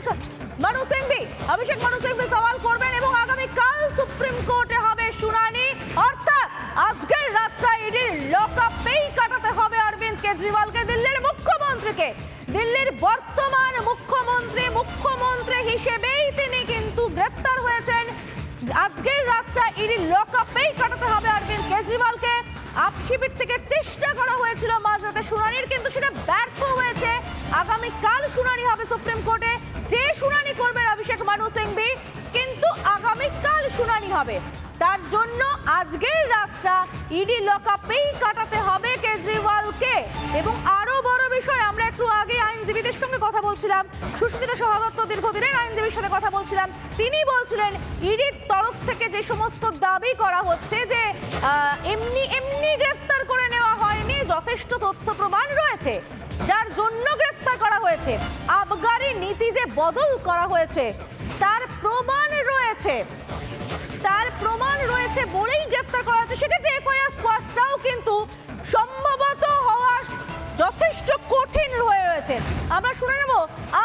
অভিষেক মানু সিংভি অভিষেক মানু সিংভি সওয়াল করবেন এবং আগামী কাল সুপ্রিম কোর্টে হবে শুনানি। অর্থাৎ আজকের রাতটা ইডির লকআপেই কাটাতে হবে অরবিন্দ কেজরিওয়ালকে, দিল্লির মুখ্যমন্ত্রীকে। দিল্লির বর্তমান মুখ্যমন্ত্রী মুখ্যমন্ত্রী হিসেবেই তিনি কিন্তু গ্রেফতার হয়েছেন। আজকের রাতটা ইডি লকআপেই কাটাতে হবে অরবিন্দ কেজরিওয়ালকে। আপ থেকে চেষ্টা করা হয়েছিল মাঝরাতে শুনানির, কিন্তু সেটা ব্যর্থ হয়েছে। আগামী কাল শুনানি হবে সুপ্রিম কোর্টে। যে শুনানি করবেন অভিষেক মানু সিংভি, কিন্তু আগামীকাল শুনানি হবে। তার জন্য আজকের রাতটা ইডি লকআপেই কাটাতে হবে কেজরিওয়ালকে। এবং আরও বড় বিষয়, আমরা একটু আগে আইনজীবীদের সঙ্গে কথা বলছিলাম। সুস্মিতা সহদত্ত দীর্ঘদিনের আইনজীবীর সাথে কথা বলছিলাম। তিনি বলছিলেন, ইডির তরফ থেকে যে সমস্ত দাবি করা হচ্ছে যে এমনি এমনি গ্রেফতার করে নেওয়া যথেষ্ট তথ্য প্রমাণ রয়েছে, যার জন্য গ্রেফতার করা হয়েছে। আবগারি নীতি যে বদল করা হয়েছে, তার প্রমাণ রয়েছে। তার প্রমাণ রয়েছে বলেই গ্রেফতার করা হচ্ছে সেক্ষেত্রে এফআইআর স্কোয়াশটাও কিন্তু সম্ভবত হওয়া যথেষ্ট কঠিন হয়ে রয়েছে। আমরা শুনে নেব,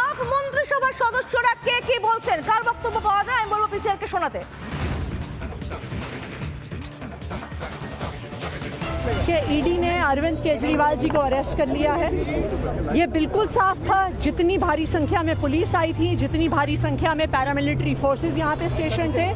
আপ মন্ত্রিসভার সদস্যরা কে কি বলছেন? কার বক্তব্য পাওয়া যায়? আমি বলব পিসিআর কে শোনাতে। कि ईडी ने अरविंद केजरीवाल जी को अरेस्ट कर लिया है। ये बिल्कुल साफ़ था, जितनी भारी संख्या में पुलिस आई थी, जितनी भारी संख्या में पैरामिलिट्री फोर्सेस यहाँ पे स्टेशन थे,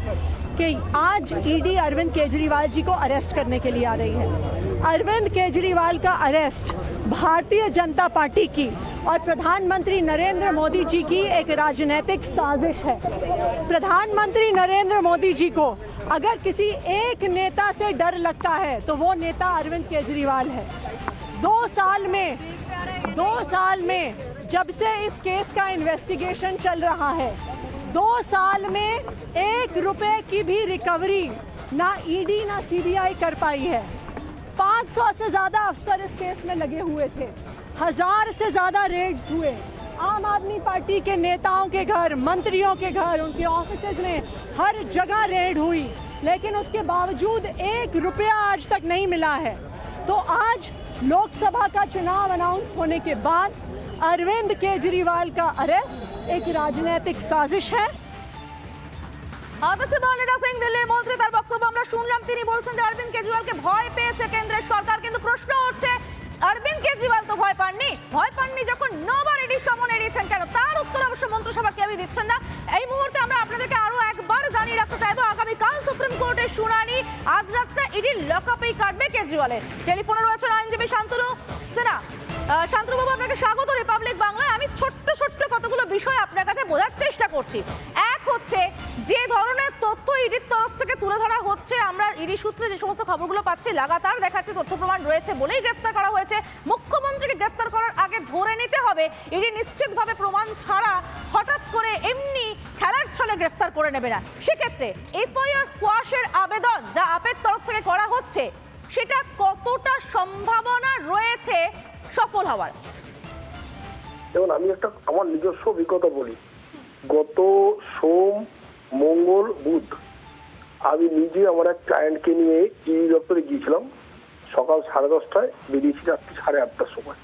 कि आज ईडी अरविंद केजरीवाल जी को अरेस्ट करने के लिए आ रही है। अरविंद केजरीवाल का अरेस्ट भारतीय जनता पार्टी की और प्रधानमंत्री नरेंद्र मोदी जी की एक राजनीतिक साजिश है। प्रधानमंत्री नरेंद्र मोदी जी को अगर किसी एक नेता से डर लगता है तो वो नेता अरविंद केजरीवाल है। दो साल में, दो साल में, जब से इस केस का इन्वेस्टिगेशन चल रहा है, दो साल में एक रुपए की भी रिकवरी ना ईडी ना सीबीआई कर पाई है। 500 से ज़्यादा अफसर इस केस में लगे हुए थे। हज़ार से ज़्यादा रेड्स हुए। आम आदमी पार्टी के नेताओं के घर मंत्रियों के घर उनके ऑफिसेज में हर जगह रेड हुई लेकिन उसके बावजूद एक रुपया आज तक नहीं मिला है तो आज लोकसभा का चुनाव अनाउंस होने के बाद अरविंद केजरीवाल का अरेस्ट एक राजनीतिक साजिश है আদাসে বর্ণিতা সিং দিল্লির মন্ত্রী তার বক্তব্য আমরা শুনলাম তিনি বলছেন যে অরবিন্দ কেজরিওয়ালকে ভয় পেয়েছে কেন্দ্রের সরকার কিন্তু প্রশ্ন উঠছে অরবিন্দ কেজরিওয়াল তো ভয় পাননি। ভয় পাননি যখন নবার এটি সমন এড়িয়েছেন কেন? তার উত্তর অবশ্য মন্ত্রিসভার কেউই দিচ্ছেন না। এই মুহূর্তে আমরা আপনাদেরকে আরও একবার জানিয়ে রাখতে চাইব, আগামীকাল সুপ্রিম কোর্টের শুনানি আজ রাতটা ইডির লকআপেই কাটবে কেজরিওয়ালের। টেলিফোনে রয়েছেন আইনজীবী শান্তনু সিনহা আহ, শান্তনুবাবু আপনাকে স্বাগত রিপাবলিক বাংলায়। আমি ছোট্ট ছোট্ট কতগুলো বিষয় আপনার কাছে বোঝার চেষ্টা করছি। এক হচ্ছে যে ধরনের তথ্য ইডির তরফ থেকে তুলে ধরা হচ্ছে আমরা ইডি সূত্রে যে সমস্ত খবরগুলো পাচ্ছি লাগাতার দেখাচ্ছে তথ্য প্রমাণ রয়েছে বলেই গ্রেফতার করা হয়েছে। মুখ্যমন্ত্রীকে গ্রেফতার করার আগে ধরে নিতে হবে ইডি নিশ্চিতভাবে প্রমাণ ছাড়া হঠাৎ করে এমনি খেলার ছলে গ্রেফতার করে নেবে না। সেক্ষেত্রে এফআইআর স্কোয়াশের আবেদন যা আপের তরফ থেকে করা হচ্ছে সেটা কতটা সম্ভাবনা রয়েছে সফল হওয়ার। যেমন আমি একটা আমার নিজস্ব অভিজ্ঞতা বলি। গত সোম, মঙ্গল, বুধ আমি নিজে আমার এক ক্লায়েন্টকে নিয়ে ইডি দপ্তরে গিয়েছিলাম। সকাল সাড়ে দশটায় বেরিয়েছি রাত্রি সাড়ে আটটার সময়।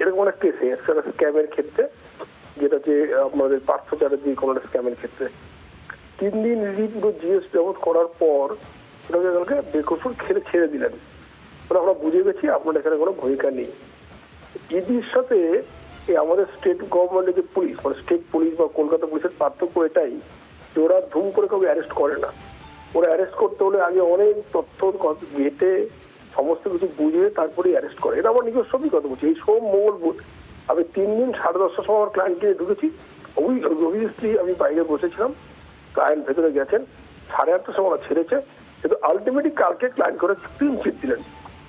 এরকম একটা কেসে একটা স্ক্যামের ক্ষেত্রে, যেটা যে আমাদের পার্থ চ্যাটার্জি কোনো একটা স্ক্যামের ক্ষেত্রে। তিন দিন ইডি জিএস জগৎ করার পর কালকে বেকসুর খেলে ছেড়ে দিলেন। মানে আমরা বুঝে গেছি আপনার এখানে কোনো ভূমিকা নেই। ইডির সাথে এই আমাদের স্টেট গভর্নমেন্টের যে পুলিশ মানে স্টেট পুলিশ বা কলকাতা পুলিশের পার্থক্য এটাই যে ওরা ধুম করে কাউকে অ্যারেস্ট করে না। ওরা অ্যারেস্ট করতে হলে আগে অনেক তথ্য ঘেটে সমস্ত কিছু বুঝে তারপরে অ্যারেস্ট করে। এটা আমার নিজস্ব অভিজ্ঞতা বলছি। এই সোম মঙ্গল বুধ, আমি তিন দিন সাড়ে দশটার সময় আমার ক্লায়েন্টকে ঢুকেছি। অভিয়াসলি আমি বাইরে বসেছিলাম। ক্লায়েন্ট ভেতরে গেছেন। সাড়ে আটটার সময় ছেড়েছে। কিন্তু আলটিমেটলি কালকে ক্লায়েন্ট করে ক্লিন চিট দিলেন।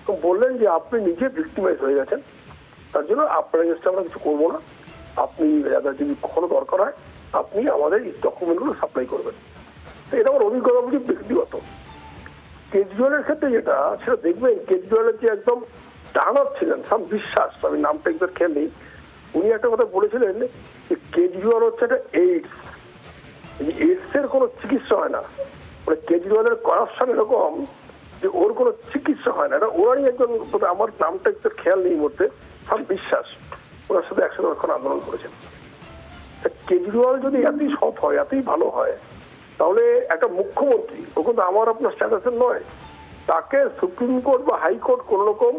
তো বললেন যে আপনি নিজে ভিক্টিমাইজ হয়ে গেছেন। তার জন্য আপনার এগেনস্টে আমরা কিছু করব না। আপনি যদি কখনো দরকার হয়, আপনি আমাদের এই ডকুমেন্টগুলো সাপ্লাই করবেন। তো এটা আমার অভিজ্ঞতা বলছি ব্যক্তিগত। কেজরিওয়ালের ক্ষেত্রে যেটা, সেটা দেখবেন কেজরিওয়ালের যে একদম ডানার ছিলেন, সাম বিশ্বাস, আমি নামটা একবার খেয়াল নেই। উনি একটা কথা বলেছিলেন যে কেজরিওয়াল হচ্ছে একটা এইডস এইডস এর কোনো চিকিৎসা হয় না। মানে কেজরিওয়ালের করাপশন এরকম যে ওর কোনো চিকিৎসা হয় না। এটা ওরাই একজন আমার নামটা একটু খেয়াল নেই মুহূর্তে। সব বিশ্বাস, ওনার সাথে একসাথে ওখানে আন্দোলন করেছেন। কেজরিওয়াল যদি এতই সৎ হয়, এতই ভালো হয়, তাহলে একটা মুখ্যমন্ত্রী, ও কিন্তু আমার আপনার স্ট্যাটাসের নয়। তাকে সুপ্রিম কোর্ট বা হাইকোর্ট কোন রকম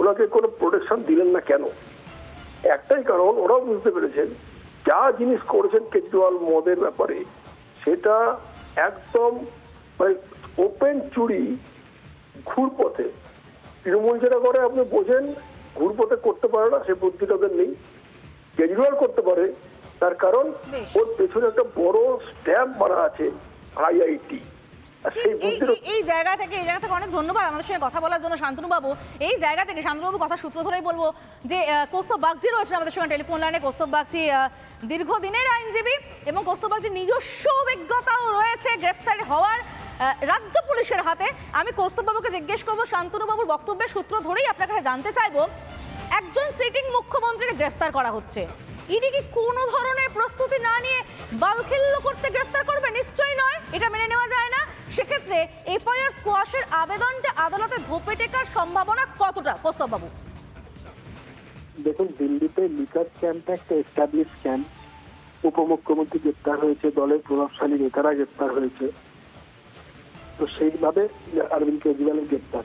ওনাকে কোনো প্রোটেকশন দিলেন না কেন? একটাই কারণ, ওরাও বুঝতে পেরেছেন, যা জিনিস করেছেন কেজরিওয়াল মদের ব্যাপারে, সেটা একদম মানে ওপেন চুরি ঘুরপথে। তৃণমূল যেটা করে আপনি বোঝেন ঘুরপথে করতে পারে না সে বুদ্ধি তাদের নেই। কেজরিওয়াল করতে পারে তার কারণ ওর পেছনে একটা বড় স্ট্যাম্প মারা আছে আইআইটি। এই জায়গা থেকে এই জায়গা থেকে অনেক ধন্যবাদ আমাদের সঙ্গে কথা বলার জন্য শান্তনুবাবু। এই জায়গা থেকে শান্তনু বাবু কথা সূত্র ধরেই বলব যে কৌস্তব বাগজি রয়েছে আমাদের সঙ্গে টেলিফোন লাইনে। কৌস্তব বাগজি দীর্ঘদিনের আইনজীবী এবং কৌস্তব বাগজির নিজস্ব অভিজ্ঞতাও রয়েছে গ্রেফতার হওয়ার রাজ্য পুলিশের হাতে আমি কৌস্তব বাবুকে জিজ্ঞেস করব শান্তনু বাবুর বক্তব্যের সূত্র ধরেই আপনার কাছে জানতে চাইব, একজন সিটিং মুখ্যমন্ত্রীকে গ্রেফতার করা হচ্ছে। ইডি কি কোনো ধরনের প্রস্তুতি না নিয়ে বালখিল্য করতে গ্রেফতার করবে? নিশ্চয়ই নয়, এটা মেনে নেওয়া যায় না। সেক্ষেত্রে এফআইআর স্কোয়াশের আবেদনটা আদালতে ধোপে টেকার সম্ভাবনা কতটা? কৌস্তব বাবু দেখুন, দিল্লিতে লিকার ক্যাম্পটা একটা এস্টাবলিশ ক্যাম্প উপমুখ্যমন্ত্রী গ্রেপ্তার হয়েছে, দলের প্রভাবশালী নেতারা গ্রেপ্তার হয়েছে। তো সেইভাবে অরবিন্দ কেজরিওয়ালের গ্রেপ্তার।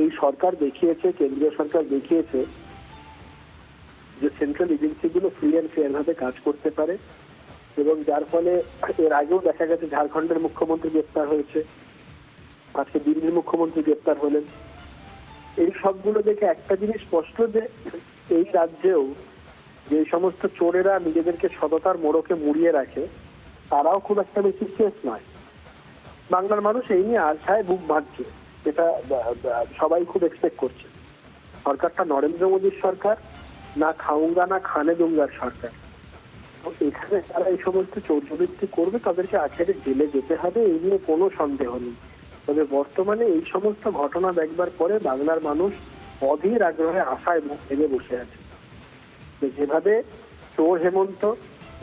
এই সরকার দেখিয়েছে, কেন্দ্রীয় সরকার দেখিয়েছে যে সেন্ট্রাল এজেন্সিগুলো ফ্রি অ্যান্ড ফেয়ার ভাবে কাজ করতে পারে এবং যার ফলে এর আগেও দেখা গেছে ঝাড়খণ্ডের মুখ্যমন্ত্রী গ্রেপ্তার হয়েছে, আজকে দিল্লির মুখ্যমন্ত্রী গ্রেপ্তার হলেন। এই সবগুলো দেখে একটা জিনিস স্পষ্ট যে এই রাজ্যেও যে সমস্ত চোরেরা নিজেদেরকে সততার মোড়কে মুড়িয়ে রাখে, তারাও খুব একটা বেশি শেষ নয়। বাংলার মানুষ এই নিয়ে আশায় বুক বাঁধছে এটা সবাই খুব এক্সপেক্ট করছে। সরকারটা নরেন্দ্র মোদীর সরকার, না খাউঙ্গা, না খানে দুঙ্গার সরকার। এখানে যারা এই সমস্ত চৌর্যবৃত্তি করবে, তাদেরকে আখেরে জেলে যেতে হবে, এই নিয়ে কোনো সন্দেহ নেই। তবে বর্তমানে এই সমস্ত ঘটনা দেখবার পরে বাংলার মানুষ অধীর আগ্রহে আশায় মুখ ভেঙে বসে আছে। যেভাবে চোর হেমন্ত,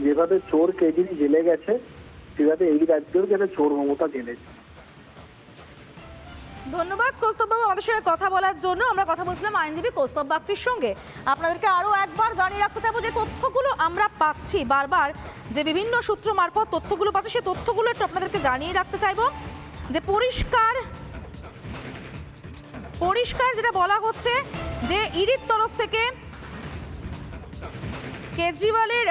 যেভাবে চোর কেজরি জেলে গেছে সেভাবে এই রাজ্যেও যেন চোর মমতা জেলেছে ধন্যবাদ কৌস্তব বাবু আমাদের সঙ্গে কথা বলার জন্য। আমরা কথা বলছিলাম আইনজীবী কৌস্তব বাগচির সঙ্গে। আপনাদেরকে আরও একবার জানিয়ে রাখতে চাইব যে তথ্যগুলো আমরা পাচ্ছি। বারবার যে বিভিন্ন সূত্র মারফত তথ্যগুলো পাচ্ছি সেই তথ্যগুলো একটু আপনাদেরকে জানিয়ে রাখতে চাইব যে পরিষ্কার পরিষ্কার যেটা বলা হচ্ছে যে ইডির তরফ থেকে কেজরিওয়ালের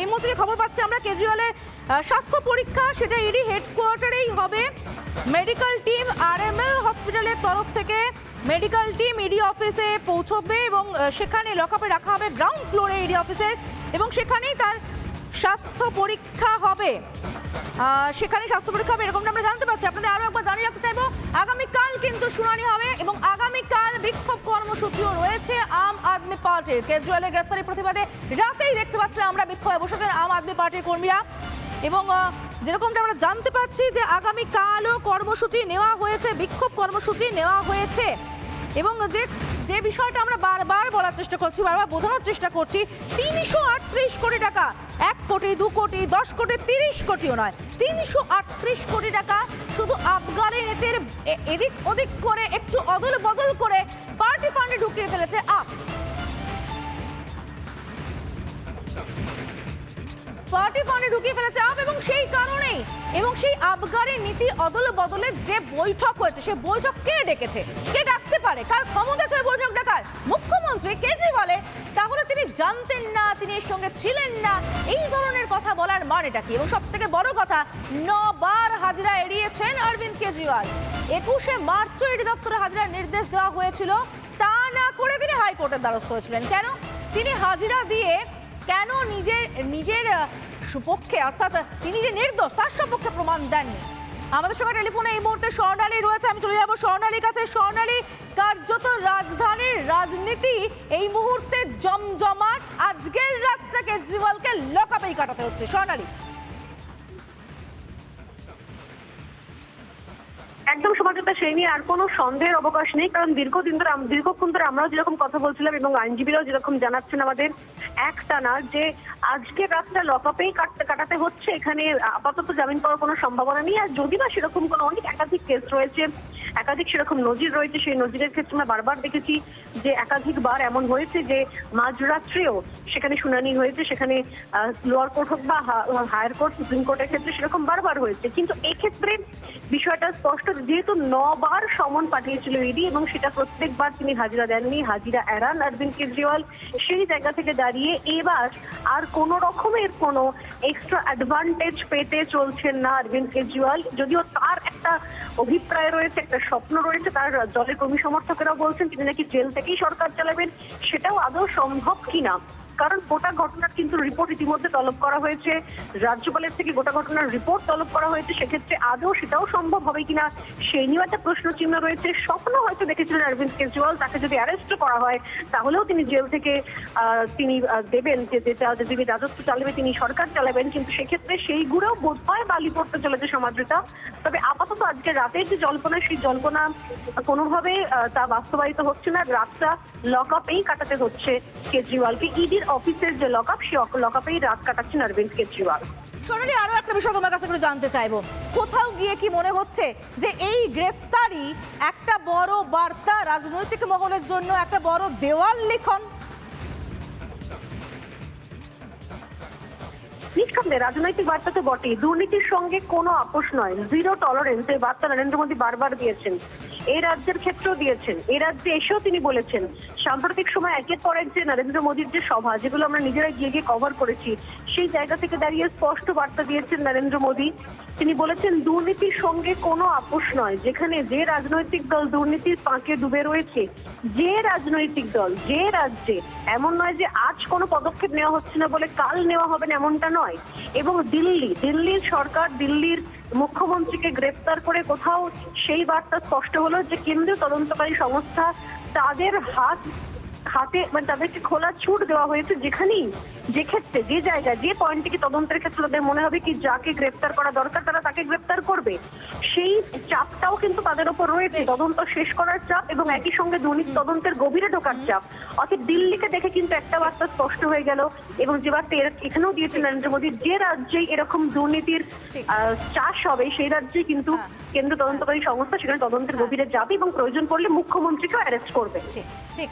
এই মুহূর্তে খবর পাচ্ছি আমরা কেজরিওয়ালের স্বাস্থ্য পরীক্ষা, সেটা ইডি হেডকোয়ার্টারেই হবে। মেডিকেল টিম আর আরএমএল হসপিটালের তরফ থেকে মেডিকেল টিম ইডি অফিসে পৌঁছবে এবং সেখানে লকআপে রাখা হবে গ্রাউন্ড ফ্লোরে ইডি অফিসের এবং সেখানেই তার স্বাস্থ্য পরীক্ষা হবে। সেখানে স্বাস্থ্য পরীক্ষা হবে, এরকমটা আমরা জানতে পারছি। আপনাদের আরও একবার জানিয়ে রাখতে চাইব, আগামীকাল কিন্তু শুনানি হবে এবং আগামীকাল আদমি পার্টির কেজরিওয়ালের গ্রেফতারি প্রতিবাদে রাতেই দেখতে পাচ্ছিলাম আমরা বিক্ষোভে বসেছেন আম আদমি পার্টির কর্মীরা। এবং যেরকমটা আমরা জানতে পারছি যে আগামীকালও কর্মসূচি নেওয়া হয়েছে, বিক্ষোভ কর্মসূচি নেওয়া হয়েছে। এবং যে যে বিষয়টা আমরা বারবার বলার চেষ্টা করছি, বারবার বোঝানোর চেষ্টা করছি, তিনশো আটত্রিশ কোটি টাকা, এক কোটি, দু কোটি, দশ কোটি, তিরিশ কোটিও নয়, তিনশো আটত্রিশ কোটি টাকা শুধু আবগারি নীতির এদিক ওদিক করে একটু অদল বদল করে পার্টি ফান্ডে ঢুকিয়ে ফেলেছে পার্টি ফান্ডে ঢুকিয়ে ফেলেছে আপ এবং সেই কারণেই, এবং সেই আবগারি নীতি অদল বদলের যে বৈঠক হয়েছে, সে বৈঠক কে ডেকেছে? কে ডাকতে পারে? কার ক্ষমতা ছিল বৈঠক ডাকার? মুখ্যমন্ত্রী কেজরিওয়ালে তাহলে তিনি জানতেন না, তিনি এর সঙ্গে ছিলেন না। এই ধরনের কথা বলার মানেটা কি? এবং সব থেকে বড় কথা, নবার হাজিরা এড়িয়েছেন অরবিন্দ কেজরিওয়াল। একুশে মার্চ ইডি দপ্তরে হাজিরার নির্দেশ দেওয়া হয়েছিল। তা না করে তিনি হাইকোর্টের দ্বারস্থ হয়েছিলেন। কেন? তিনি হাজিরা দিয়ে কেন নিজের নিজের সুপক্ষে, অর্থাৎ তিনি যে নির্দোষ, তার সপক্ষে প্রমাণ দেননি? আমাদের সঙ্গে টেলিফোনে এই মুহূর্তে স্বর্ণালী রয়েছে। আমি চলে যাব স্বর্ণালীর কাছে। স্বর্ণালী কার্যত রাজধানীর রাজনীতি এই মুহূর্তে জমজমাট। আজকের রাতটা কেজরিওয়ালকে লকাপেই কাটাতে হচ্ছে। স্বর্ণালী একদম সমাজতা সেই নিয়ে আর কোনো সন্দেহের অবকাশ নেই, কারণ দীর্ঘদিন ধরে দীর্ঘক্ষণ ধরে আমরাও যেরকম কথা বলছিলাম এবং আইনজীবীরাও যেরকম জানাচ্ছেন আমাদের একটানা যে আজকে রাতটা লকআপেই কাটতে, কাটাতে হচ্ছে, এখানে আপাতত জামিন পাওয়ার কোনো সম্ভাবনা নেই, আর যদি না সেরকম কোনো অনেক একাধিক কেস রয়েছে, একাধিক সেরকম নজির রয়েছে, সেই নজিরের ক্ষেত্রে আমরা বারবার দেখেছি যে একাধিকবার এমন হয়েছে যে মাঝরাত্রেও সেখানে শুনানি হয়েছে, সেখানে লোয়ার কোর্ট হোক বা হায়ার কোর্ট সুপ্রিম কোর্টের ক্ষেত্রে সেরকম বারবার হয়েছে। কিন্তু এক্ষেত্রে বিষয়টা স্পষ্ট যেহেতু নবার সমন পাঠিয়েছিল ইডি এবং সেটা প্রত্যেকবার তিনি হাজিরা দেননি, হাজিরা এড়ান অরবিন্দ কেজরিওয়াল। সেই জায়গা থেকে দাঁড়িয়ে এবার আর কোন রকমের কোনো এক্সট্রা অ্যাডভান্টেজ পেতে চলছেন না অরবিন্দ কেজরিওয়াল। যদিও তার একটা অভিপ্রায় রয়েছে, একটা স্বপ্ন রয়েছে, তার দলের কর্মী সমর্থকেরাও বলছেন, তিনি নাকি জেল থেকেই সরকার চালাবেন, সেটাও আদৌ সম্ভব কিনা? কারণ গোটা ঘটনার কিন্তু রিপোর্ট ইতিমধ্যে তলব করা হয়েছে। রাজ্যপালের থেকে গোটা ঘটনার রিপোর্ট তলব করা হয়েছে, সেক্ষেত্রে আদৌ সেটাও সম্ভব হবে কিনা সেই নিয়েও একটা প্রশ্ন চিহ্ন রয়েছে। স্বপ্ন হয়তো দেখেছিলেন অরবিন্দ কেজরিওয়াল, তাকে যদি অ্যারেস্ট করা হয়, তাহলেও তিনি জেল থেকে তিনি দেবেন যে যদি রাজত্ব চালাবে, তিনি সরকার চালাবেন। কিন্তু সেক্ষেত্রে সেইগুলোও বোধ হয় বালি পড়তে চলেছে সমাজতা তবে আপাতত আজকে রাতের যে জল্পনা, সেই জল্পনা কোনোভাবে তা বাস্তবায়িত হচ্ছে না। রাতটা লক আপেই কাটাতে হচ্ছে কেজরিওয়ালকে। ইডির অফিসের যে লক আপ সেই লক আপেই রাত কাটাচ্ছেন অরবিন্দ কেজরিওয়াল। সোনালি, আরও একটা বিষয় তোমার কাছে একটু জানতে চাইব। কোথাও গিয়ে কি মনে হচ্ছে যে এই গ্রেফতারি একটা বড় বার্তা রাজনৈতিক মহলের জন্য, একটা বড় দেওয়াল লিখন রাজনৈতিক বার্তা তো বটেই। দুর্নীতির সঙ্গে কোনো আপোষ নয়। জিরো টলারেন্স এই বার্তা নরেন্দ্র মোদী বারবার দিয়েছেন। এই রাজ্যের ক্ষেত্রেও দিয়েছেন। এই রাজ্যে এসেও তিনি বলেছেন, সাম্প্রতিক সময় একের পর এক যে নরেন্দ্র মোদীর যে সভা, যেগুলো আমরা নিজেরা গিয়ে গিয়ে কভার করেছি, সেই জায়গা থেকে দাঁড়িয়ে স্পষ্ট বার্তা দিয়েছেন নরেন্দ্র মোদী। তিনি বলেছেন, দুর্নীতির সঙ্গে কোনো আপোষ নয়। যেখানে যে রাজনৈতিক দল দুর্নীতির পাঁকে ডুবে রয়েছে, যে রাজনৈতিক দল, যে রাজ্যে, এমন নয় যে আজ কোনো পদক্ষেপ নেওয়া হচ্ছে না বলে কাল নেওয়া হবে না এমনটা নয়। এবং দিল্লি, দিল্লির সরকার দিল্লির মুখ্যমন্ত্রীকে গ্রেফতার করে কোথাও সেই বার্তা স্পষ্ট হলো যে কেন্দ্রীয় তদন্তকারী সংস্থা তাদের হাত হাতে মানে তাদেরকে খোলা ছুট দেওয়া হয়েছে যেখানেই যে ক্ষেত্রে যে জায়গায় যে পয়েন্ট থেকে তদন্তের ক্ষেত্রে তাদের মনে হবে কি যাকে গ্রেপ্তার করা দরকার তারা তাকে গ্রেপ্তার করবে? সেই চাপটাও কিন্তু তাদের উপর রয়েছে। তদন্ত শেষ করার চাপ এবং একই সঙ্গে দুর্নীতি তদন্তের গভীরে ঢোকার চাপ। অর্থাৎ দিল্লিকে দেখে কিন্তু একটা বার্তা স্পষ্ট হয়ে গেল এবং যে বার্তা এখানেও দিয়েছেন নরেন্দ্র মোদী যে রাজ্যেই এরকম দুর্নীতির আহ, চাষ হবে সেই রাজ্যেই কিন্তু হ্যাঁ। কেন্দ্র তদন্তকারী সংস্থা সেখানে তদন্তের গভীরে যাবে এবং প্রয়োজন পড়লে মুখ্যমন্ত্রীকেও অ্যারেস্ট করবে। ঠিক।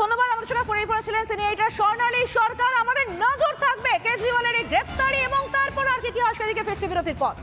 ধন্যবাদ, আমাদের সঙ্গে পড়েছিলেন ছিলেন সিনিয়র স্বর্ণালী সরকার। আমাদের নজর থাকবে কেজরিওয়ালের এই গ্রেফতারি এবং তারপর আর কি কি হয় সেদিকে ফিরছে বিরতির পর।